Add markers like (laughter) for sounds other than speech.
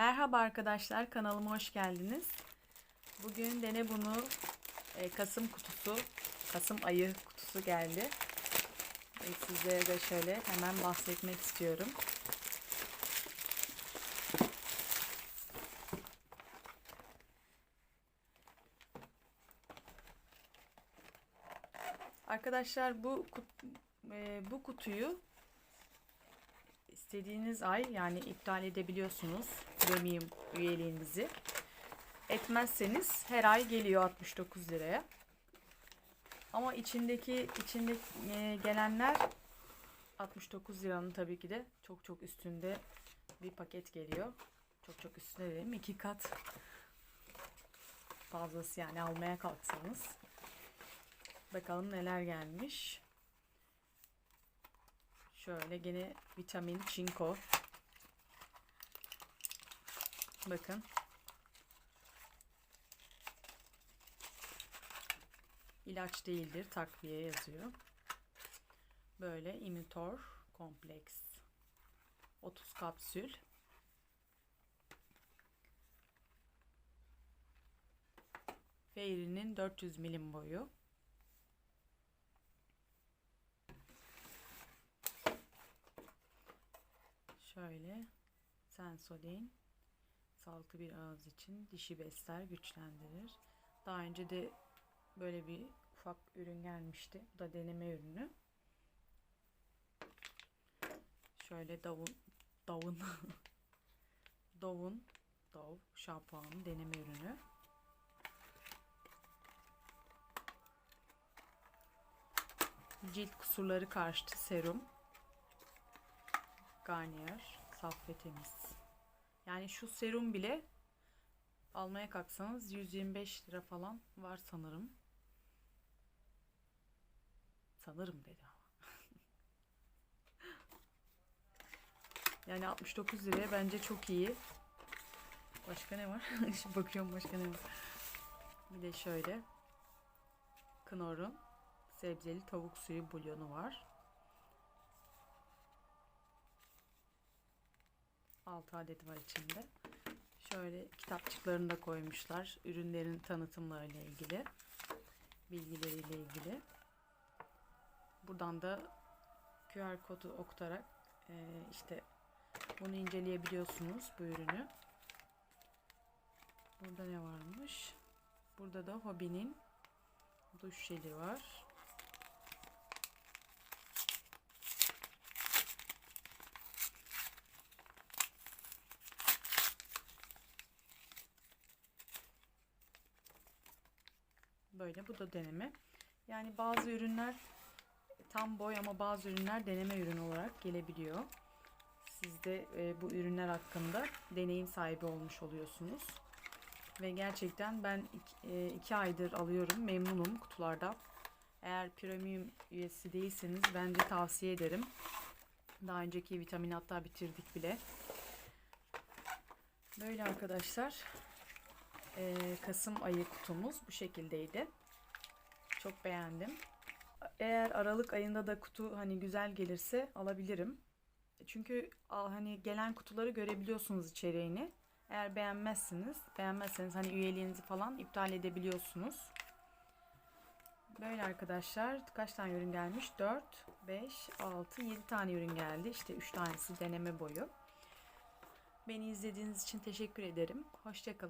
Merhaba arkadaşlar kanalıma hoş geldiniz. Bugün Dene Bunu e, Kasım kutusu, Kasım ayı kutusu geldi. E, sizlere de şöyle hemen bahsetmek istiyorum. Arkadaşlar bu e, bu kutuyu istediğiniz ay yani iptal edebiliyorsunuz premium üyeliğinizi. Etmezseniz her ay geliyor 69 liraya. Ama içindeki içinde e, gelenler 69 liranın tabii ki de çok çok üstünde bir paket geliyor. Çok çok üstünde dedim iki kat fazlası yani almaya kalksanız. Bakalım neler gelmiş. Şöyle gene vitamin çinko. Bakın. İlaç değildir. Takviye yazıyor. Böyle imitor kompleks. 30 kapsül. Fairy'nin 400 milim boyu. Şöyle Sensodyne sağlıklı bir ağız için dişi besler, güçlendirir. Daha önce de böyle bir ufak ürün gelmişti. Bu da deneme ürünü. Şöyle davun davun (laughs) davun dav şampuanı deneme ürünü. Cilt kusurları karşıtı serum. Garnier saf ve temiz. Yani şu serum bile almaya kalksanız 125 lira falan var sanırım. Sanırım dedi ama. (laughs) yani 69 liraya bence çok iyi. Başka ne var? (laughs) Şimdi bakıyorum başka ne var. Bir de şöyle Knorr'un sebzeli tavuk suyu bulyonu var. 6 adet var içinde. Şöyle kitapçıklarını da koymuşlar. Ürünlerin tanıtımlarıyla ilgili. Bilgileriyle ilgili. Buradan da QR kodu okutarak e, işte bunu inceleyebiliyorsunuz bu ürünü. Burada ne varmış? Burada da Hobby'nin duş jeli var. Böyle bu da deneme. Yani bazı ürünler tam boy ama bazı ürünler deneme ürünü olarak gelebiliyor. Siz de e, bu ürünler hakkında deneyim sahibi olmuş oluyorsunuz. Ve gerçekten ben e, iki aydır alıyorum. Memnunum kutularda. Eğer premium üyesi değilseniz bence tavsiye ederim. Daha önceki vitamin hatta bitirdik bile. Böyle arkadaşlar. Ee, Kasım ayı kutumuz bu şekildeydi. Çok beğendim. Eğer Aralık ayında da kutu hani güzel gelirse alabilirim. Çünkü al- hani gelen kutuları görebiliyorsunuz içeriğini. Eğer beğenmezsiniz, beğenmezseniz hani üyeliğinizi falan iptal edebiliyorsunuz. Böyle arkadaşlar kaç tane ürün gelmiş? 4, 5, 6, 7 tane ürün geldi. İşte 3 tanesi deneme boyu. Beni izlediğiniz için teşekkür ederim. Hoşçakalın.